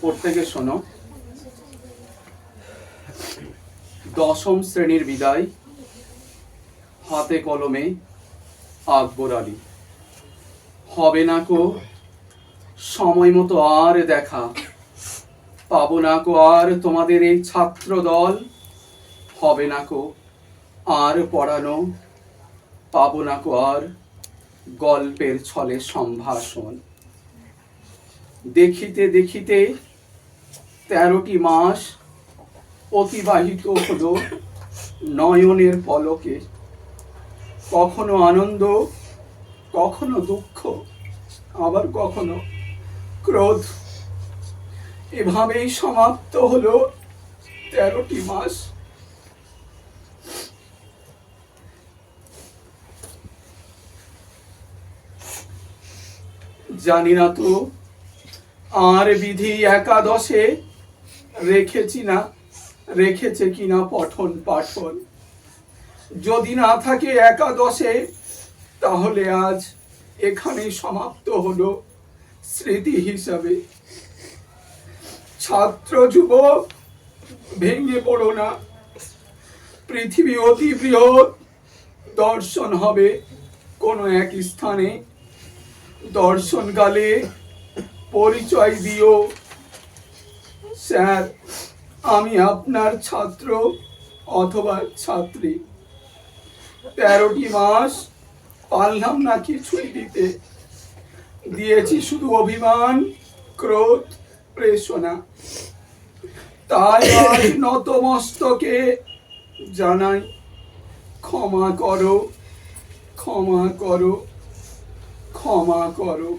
প্রত্যেকে শোনো। দশম শ্রেণির বিদায়, হাতে কলমে আকবর আলী। হবে না কো সময় মতো আর দেখা, পাবো না কো আর তোমাদের এই ছাত্র দল। হবে না কো আর পড়ানো, পাবো না কো আর গল্পের ছলে সম্ভাষণ। দেখিতে দেখিতে তেরোটি মাস অতিবাহিত হলো নয়নের পলকে। কখনো আনন্দ, কখনো দুঃখ, আবার কখনো ক্রোধ। এভাবেই সমাপ্ত হলো তেরোটি মাস। জানি না তো, আর বিধি একাদশে রেখেছি না, রেখেছে কিনা পঠন পাঠন। যদি না থাকে একাদশে, তাহলে আজ এখানেই সমাপ্ত হলো স্মৃতি হিসাবে। ছাত্র যুবক ভেঙে পড়ো না। পৃথিবী অতি বৃহৎ, দর্শন হবে কোনো এক স্থানে। দর্শনকালে পরিচয় দিও। স্যার, আমি আপনার ছাত্র অথবা ছাত্রী। তেরোটি মাস পারলাম না কিছুই দিতে। দিয়েছি শুধু অভিমান, ক্রোধ প্রেষণা তাই আজ নতমস্তকে জানাই, ক্ষমা করো ক্ষমা করো ক্ষমা করো।